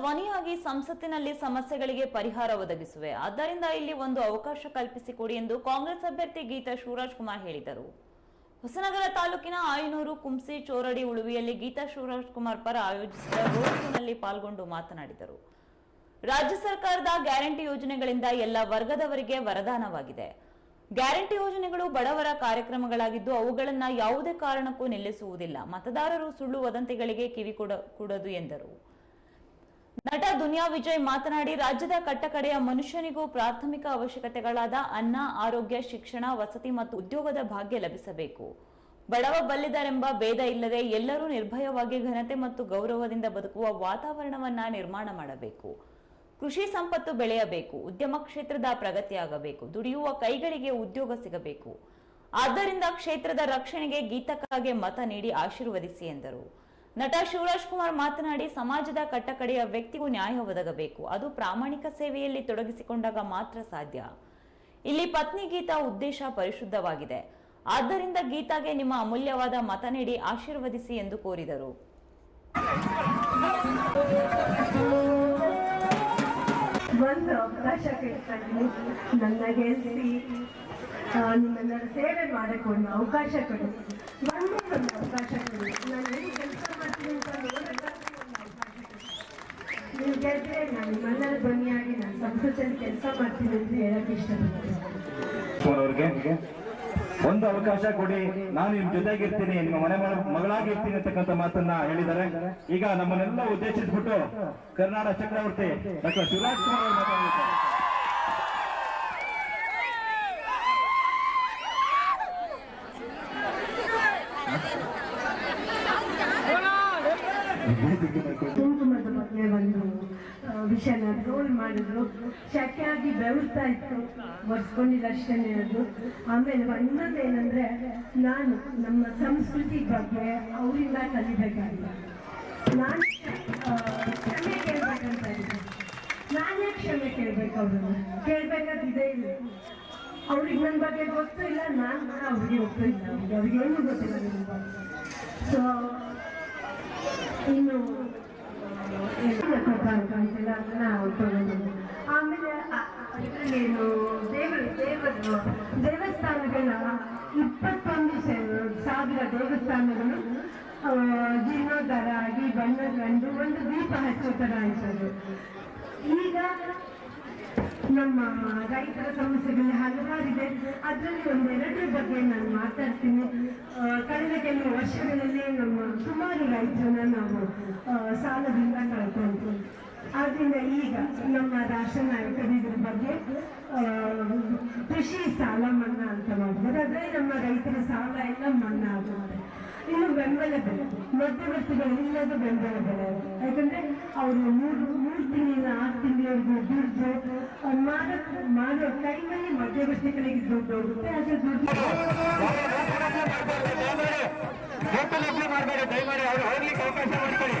ಧ್ವನಿಯಾಗಿ ಸಂಸತ್ತಿನಲ್ಲಿ ಸಮಸ್ಯೆಗಳಿಗೆ ಪರಿಹಾರ ಒದಗಿಸುವೆ. ಆದ್ದರಿಂದ ಇಲ್ಲಿ ಒಂದು ಅವಕಾಶ ಕಲ್ಪಿಸಿಕೊಡಿ ಎಂದು ಕಾಂಗ್ರೆಸ್ ಅಭ್ಯರ್ಥಿ ಗೀತಾ ಶಿವರಾಜ್ ಕುಮಾರ್ ಹೇಳಿದರು. ಹೊಸನಗರ ತಾಲೂಕಿನ ಆಯನೂರು ಕುಂಸಿ ಚೋರಡಿ ಉಳುವಿಯಲ್ಲಿ ಗೀತಾ ಶಿವರಾಜ್ ಕುಮಾರ್ ಪರ ಆಯೋಜಿಸಿದ ರೋಡ್ ಶೋನಲ್ಲಿ ಪಾಲ್ಗೊಂಡು ಮಾತನಾಡಿದರು. ರಾಜ್ಯ ಸರ್ಕಾರದ ಗ್ಯಾರಂಟಿ ಯೋಜನೆಗಳಿಂದ ಎಲ್ಲ ವರ್ಗದವರಿಗೆ ವರದಾನವಾಗಿದೆ. ಗ್ಯಾರಂಟಿ ಯೋಜನೆಗಳು ಬಡವರ ಕಾರ್ಯಕ್ರಮಗಳಾಗಿದ್ದು ಅವುಗಳನ್ನು ಯಾವುದೇ ಕಾರಣಕ್ಕೂ ನಿಲ್ಲಿಸುವುದಿಲ್ಲ. ಮತದಾರರು ಸುಳ್ಳು ವದಂತಿಗಳಿಗೆ ಕಿವಿ ಕೊಡ ಕೊಡದು ಎಂದರು. ನಟ ದುನಿಯಾ ವಿಜಯ್ ಮಾತನಾಡಿ, ರಾಜ್ಯದ ಕಟ್ಟಕಡೆಯ ಮನುಷ್ಯನಿಗೂ ಪ್ರಾಥಮಿಕ ಅವಶ್ಯಕತೆಗಳಾದ ಅನ್ನ, ಆರೋಗ್ಯ, ಶಿಕ್ಷಣ, ವಸತಿ ಮತ್ತು ಉದ್ಯೋಗದ ಭಾಗ್ಯ ಲಭಿಸಬೇಕು. ಬಡವ ಬಲ್ಲಿದರೆಂಬ ಭೇದ ಇಲ್ಲದೆ ಎಲ್ಲರೂ ನಿರ್ಭಯವಾಗಿ ಘನತೆ ಮತ್ತು ಗೌರವದಿಂದ ಬದುಕುವ ವಾತಾವರಣವನ್ನ ನಿರ್ಮಾಣ ಮಾಡಬೇಕು. ಕೃಷಿ ಸಂಪತ್ತು ಬೆಳೆಯಬೇಕು, ಉದ್ಯಮ ಕ್ಷೇತ್ರದ ಪ್ರಗತಿಯಾಗಬೇಕು ದುಡಿಯುವ ಕೈಗಳಿಗೆ ಉದ್ಯೋಗ ಸಿಗಬೇಕು. ಆದ್ದರಿಂದ ಕ್ಷೇತ್ರದ ರಕ್ಷಣೆಗೆ ಗೀತಕ್ಕಾಗಿ ಮತ ನೀಡಿ ಆಶೀರ್ವದಿಸಿ ಎಂದರು. ನಟ ಶಿವರಾಜ್ ಕುಮಾರ್ ಮಾತನಾಡಿ, ಸಮಾಜದ ಕಟ್ಟಕಡೆಯ ವ್ಯಕ್ತಿಗೂ ನ್ಯಾಯ ಒದಗಬೇಕು. ಅದು ಪ್ರಾಮಾಣಿಕ ಸೇವೆಯಲ್ಲಿ ತೊಡಗಿಸಿಕೊಂಡಾಗ ಮಾತ್ರ ಸಾಧ್ಯ. ಇಲ್ಲಿ ಪತ್ನಿ ಗೀತಾ ಉದ್ದೇಶ ಪರಿಶುದ್ಧವಾಗಿದೆ. ಆದ್ದರಿಂದ ಗೀತಾಗೆ ನಿಮ್ಮ ಅಮೂಲ್ಯವಾದ ಮತ ನೀಡಿ ಆಶೀರ್ವದಿಸಿ ಎಂದು ಕೋರಿದರು. ಅವಕಾಶ ಸೇವೆ ಮಾಡಿಕೊಂಡು ಅವಕಾಶ ಕೊಡಿ. ಅವಕಾಶ ಕೊಡಿ. ಕೆಲಸ ಮಾಡ್ತೀನಿ ಅಂತ ನೋಡೋಕ್ಕಾಗಿ ಒಂದು ಅವಕಾಶ ಕೊಡಿ ನೀವು ಗೆದ್ರೆ ನಾನು ನಿಮ್ಮೆಲ್ಲರ ಕೆಲಸ ಅಂತ ಇಷ್ಟಪಡ್ತೀನಿ. ಒಂದು ಅವಕಾಶ ಕೊಡಿ. ನಾನು ನಿಮ್ ಜೊತೆಗಿರ್ತೀನಿ. ನಿಮ್ಮ ಮನೆ ಮಗ- ಮಗಳಾಗಿರ್ತೀನಿ ಅಂತಕ್ಕಂಥ ಮಾತನ್ನ ಹೇಳಿದ್ದಾರೆ. ಈಗ ನಮ್ಮನ್ನೆಲ್ಲ ಉದ್ದೇಶಿಸ್ಬಿಟ್ಟು ಕರ್ನಾಟಕ ಚಕ್ರವರ್ತಿ ಡಾಕ್ಟರ್ ಶಿವರಾಜ್ ಕುಮಾರ್ ಅವರು ಒಂದು ವಿಷಯನ ರೋಲ್ ಮಾಡಿದ್ರು. ಶಕ್ಯಾಗಿ ಬೆವರ್ತಾ ಇತ್ತು. ಒರೆಸ್ಕೊಂಡಿಲ್ಲ ಅಷ್ಟೇ ಅದು. ಆಮೇಲೆ ಇನ್ನೊಂದು ಏನಂದ್ರೆ, ನಾನು ನಮ್ಮ ಸಂಸ್ಕೃತಿ ಬಗ್ಗೆ ಅವರಿಂದ ಕಲಿಬೇಕಾಗಿಲ್ಲ. ನಾನು ಕ್ಷಮೆ ಕೇಳ್ಬೇಕಂತ ನಾನೇ ಕ್ಷಮೆ ಕೇಳ್ಬೇಕು ಅವ್ರನ್ನ. ಕೇಳ್ಬೇಕಾಗಿದೆ ಇಲ್ಲ ಅವ್ರಿಗೆ ನನ್ನ ಬಗ್ಗೆ ಗೊತ್ತೂ ಇಲ್ಲ, ನಾನು ಕೂಡ ಅವ್ರಿಗೆ ಗೊತ್ತೂ ಇಲ್ಲ ಅವ್ರಿಗೆ ಅವ್ರಿಗೆ ಏನು ಗೊತ್ತಿಲ್ಲ ನನ್ನ ಬಗ್ಗೆ. ಸೊ ಇನ್ನು ನಾವು ತಗೊಂಡು ಆಮೇಲೆ ದೇವರು ದೇವರು ದೇವಸ್ಥಾನಗಳ ಇಪ್ಪತ್ತೊಂದು ಸಾವಿರ ದೇವಸ್ಥಾನಗಳು ಜೀರ್ಣೋದ್ಧಾರ ಆಗಿ ಬಣ್ಣ ಕಂಡು ಒಂದು ದೀಪ ಹಚ್ಚೋ ಥರ ಆಯ್ತದು. ಈಗ ನಮ್ಮ ರೈತರ ಸಮಸ್ಯೆಗಳು ಹಲವಾರಿದೆ. ಅದರಲ್ಲಿ ಒಂದು ಎರಡರ ಬಗ್ಗೆ ನಾನು ಮಾತಾಡ್ತೀನಿ. ಕಳೆದ ಕೆಲವು ವರ್ಷಗಳಲ್ಲಿ ನಮ್ಮ ಸುಮಾರು ರೈತರನ್ನ ನಾವು ಸಾಲದಿಂದ ಕಳ್ಕೊಂಡ್ರು ಆದ್ರಿಂದ ಈಗ ನಮ್ಮ ರಾಷ್ಟ್ರ ನಾಯಕರು ಇದ್ರ ಬಗ್ಗೆ ಕೃಷಿ ಸಾಲ ಮನ್ನಾ ಅಂತ ಮಾಡಿದ್ದಾರೆ ಅದೇ ನಮ್ಮ ರೈತರ ಸಾಲ ಎಲ್ಲ ಮನ್ನಾ ಆಗುತ್ತೆ. ಇನ್ನು ಬೆಂಬಲ ಬೆಲೆ, ಮಧ್ಯವರ್ತಿಗಳು ಇಲ್ಲದ ಬೆಂಬಲ ಬೆಲೆ. ಯಾಕಂದ್ರೆ ಅವರು ಮೂರು ಮೂರು ತಿಂಗಳಿಂದ ಆರು ತಿಂಗಳವರೆಗೂ ದುಡ್ಡು ಮಾರೋ ಮಾಡೋ ಟೈಮಲ್ಲಿ ಮಧ್ಯವರ್ತಿಗಳಿಗೆ ದುಡ್ಡು ಹೋಗುತ್ತೆ. ಅದ್ರ ದುಡ್ಡು ಮಾಡಬೇಡಿ ಅವ್ರು ಹೋಗ್ಲಿಕ್ಕೆ ಅವಕಾಶ ಮಾಡ್ಕೊಳ್ಳಿ.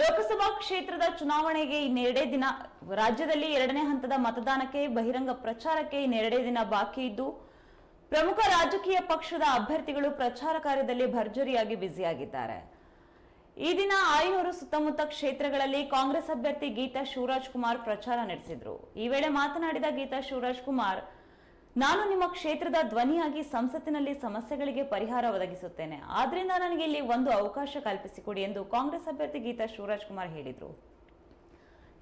ಲೋಕಸಭಾ ಕ್ಷೇತ್ರದ ಚುನಾವಣೆಗೆ ಇನ್ನೆರಡೇ ದಿನ, ರಾಜ್ಯದಲ್ಲಿ ಎರಡನೇ ಹಂತದ ಮತದಾನಕ್ಕೆ ಬಹಿರಂಗ ಪ್ರಚಾರಕ್ಕೆ ಇನ್ನೆರಡೇ ದಿನ ಬಾಕಿ ಇದ್ದು, ಪ್ರಮುಖ ರಾಜಕೀಯ ಪಕ್ಷದ ಅಭ್ಯರ್ಥಿಗಳು ಪ್ರಚಾರ ಕಾರ್ಯದಲ್ಲಿ ಭರ್ಜರಿಯಾಗಿ ಬ್ಯುಸಿಯಾಗಿದ್ದಾರೆ. ಈ ದಿನ ಆಯನೂರು ಸುತ್ತಮುತ್ತ ಕ್ಷೇತ್ರಗಳಲ್ಲಿ ಕಾಂಗ್ರೆಸ್ ಅಭ್ಯರ್ಥಿ ಗೀತಾ ಶಿವರಾಜ್ ಕುಮಾರ್ ಪ್ರಚಾರ ನಡೆಸಿದ್ರು. ಈ ವೇಳೆ ಮಾತನಾಡಿದ ಗೀತಾ ಶಿವರಾಜ್ ಕುಮಾರ್ ನಾನು ನಿಮ್ಮ ಕ್ಷೇತ್ರದ ಧ್ವನಿಯಾಗಿ ಸಂಸತ್ತಿನಲ್ಲಿ ಸಮಸ್ಯೆಗಳಿಗೆ ಪರಿಹಾರ ಒದಗಿಸುತ್ತೇನೆ. ಆದ್ರಿಂದ ನನಗೆ ಇಲ್ಲಿ ಒಂದು ಅವಕಾಶ ಕಲ್ಪಿಸಿಕೊಡಿ ಎಂದು ಕಾಂಗ್ರೆಸ್ ಅಭ್ಯರ್ಥಿ ಗೀತಾ ಶಿವರಾಜ್ ಕುಮಾರ್ ಹೇಳಿದರು.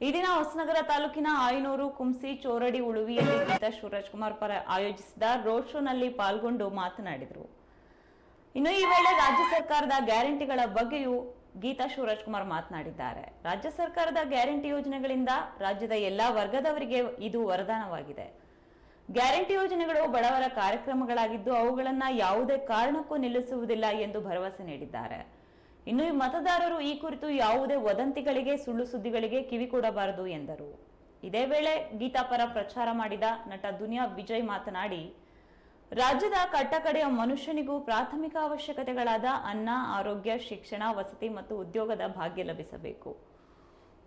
ಈ ದಿನ ಹೊಸನಗರ ತಾಲೂಕಿನ ಆಯನೂರು, ಕುಂಸಿ, ಚೋರಡಿ, ಉಳುವಿಯಲ್ಲಿ ಗೀತಾ ಶಿವರಾಜ್ ಕುಮಾರ್ ಪರ ಆಯೋಜಿಸಿದ ರೋಡ್ ಶೋನಲ್ಲಿ ಪಾಲ್ಗೊಂಡು ಮಾತನಾಡಿದರು. ಇನ್ನು ಈ ವೇಳೆ ರಾಜ್ಯ ಸರ್ಕಾರದ ಗ್ಯಾರಂಟಿಗಳ ಬಗ್ಗೆಯೂ ಗೀತಾ ಶಿವರಾಜ್ ಕುಮಾರ್ ಮಾತನಾಡಿದ್ದಾರೆ. ರಾಜ್ಯ ಸರ್ಕಾರದ ಗ್ಯಾರಂಟಿ ಯೋಜನೆಗಳಿಂದ ರಾಜ್ಯದ ಎಲ್ಲಾ ವರ್ಗದವರಿಗೆ ಇದು ವರದಾನವಾಗಿದೆ. ಗ್ಯಾರಂಟಿ ಯೋಜನೆಗಳು ಬಡವರ ಕಾರ್ಯಕ್ರಮಗಳಾಗಿದ್ದು ಅವುಗಳನ್ನು ಯಾವುದೇ ಕಾರಣಕ್ಕೂ ನಿಲ್ಲಿಸುವುದಿಲ್ಲ ಎಂದು ಭರವಸೆ ನೀಡಿದ್ದಾರೆ. ಇನ್ನು ಈ ಮತದಾರರು ಈ ಕುರಿತು ಯಾವುದೇ ವದಂತಿಗಳಿಗೆ, ಸುಳ್ಳು ಸುದ್ದಿಗಳಿಗೆ ಕಿವಿ ಕೊಡಬಾರದು ಎಂದರು. ಇದೇ ವೇಳೆ ಗೀತಾ ಪರ ಪ್ರಚಾರ ಮಾಡಿದ ನಟ ದುನಿಯಾ ವಿಜಯ್ ಮಾತನಾಡಿ, ರಾಜ್ಯದ ಕಟ್ಟಕಡೆಯ ಮನುಷ್ಯನಿಗೂ ಪ್ರಾಥಮಿಕ ಅವಶ್ಯಕತೆಗಳಾದ ಅನ್ನ, ಆರೋಗ್ಯ, ಶಿಕ್ಷಣ, ವಸತಿ ಮತ್ತು ಉದ್ಯೋಗದ ಭಾಗ್ಯ ಲಭಿಸಬೇಕು.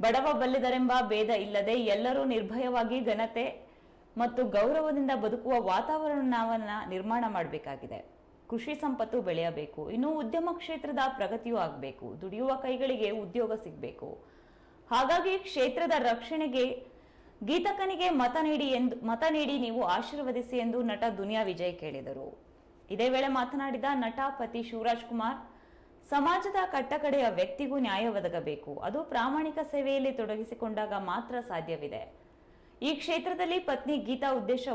ಬಡವ ಬಲ್ಲಿದರೆಂಬ ಭೇದ ಇಲ್ಲದೆ ಎಲ್ಲರೂ ನಿರ್ಭಯವಾಗಿ ಘನತೆ ಮತ್ತು ಗೌರವದಿಂದ ಬದುಕುವ ವಾತಾವರಣವನ್ನು ನಿರ್ಮಾಣ ಮಾಡಬೇಕಾಗಿದೆ. ಕೃಷಿ ಸಂಪತ್ತು ಬೆಳೆಯಬೇಕು. ಇನ್ನು ಉದ್ಯಮ ಕ್ಷೇತ್ರದ ಪ್ರಗತಿಯೂ ಆಗಬೇಕು. ದುಡಿಯುವ ಕೈಗಳಿಗೆ ಉದ್ಯೋಗ ಸಿಗಬೇಕು. ಹಾಗಾಗಿ ಕ್ಷೇತ್ರದ ರಕ್ಷಣೆಗೆ ಗೀತಕನಿಗೆ ಮತ ನೀಡಿ ಎಂದು, ಮತ ನೀಡಿ ನೀವು ಆಶೀರ್ವದಿಸಿ ಎಂದು ನಟ ದುನಿಯಾ ವಿಜಯ್ ಕೇಳಿದರು. ಇದೇ ವೇಳೆ ಮಾತನಾಡಿದ ನಟ ಪತಿ ಶಿವರಾಜ್ ಕುಮಾರ್, ಸಮಾಜದ ಕಟ್ಟಕಡೆಯ ವ್ಯಕ್ತಿಗೂ ನ್ಯಾಯ ಒದಗಬೇಕು. ಅದು ಪ್ರಾಮಾಣಿಕ ಸೇವೆಯಲ್ಲಿ ತೊಡಗಿಸಿಕೊಂಡಾಗ ಮಾತ್ರ ಸಾಧ್ಯವಿದೆ. ಈ ಕ್ಷೇತ್ರದಲ್ಲಿ ಪತ್ನಿ ಗೀತಾ ಉದ್ದೇಶ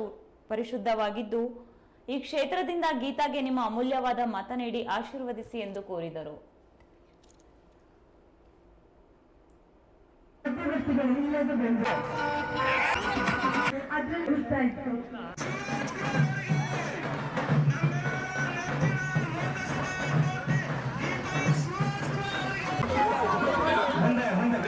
ಪರಿಶುದ್ಧವಾಗಿದ್ದು, ಈ ಕ್ಷೇತ್ರದಿಂದ ಗೀತಾಗೆ ನಿಮ್ಮ ಅಮೂಲ್ಯವಾದ ಮತ ನೀಡಿ ಆಶೀರ್ವದಿಸಿ ಎಂದು ಕೋರಿದರು.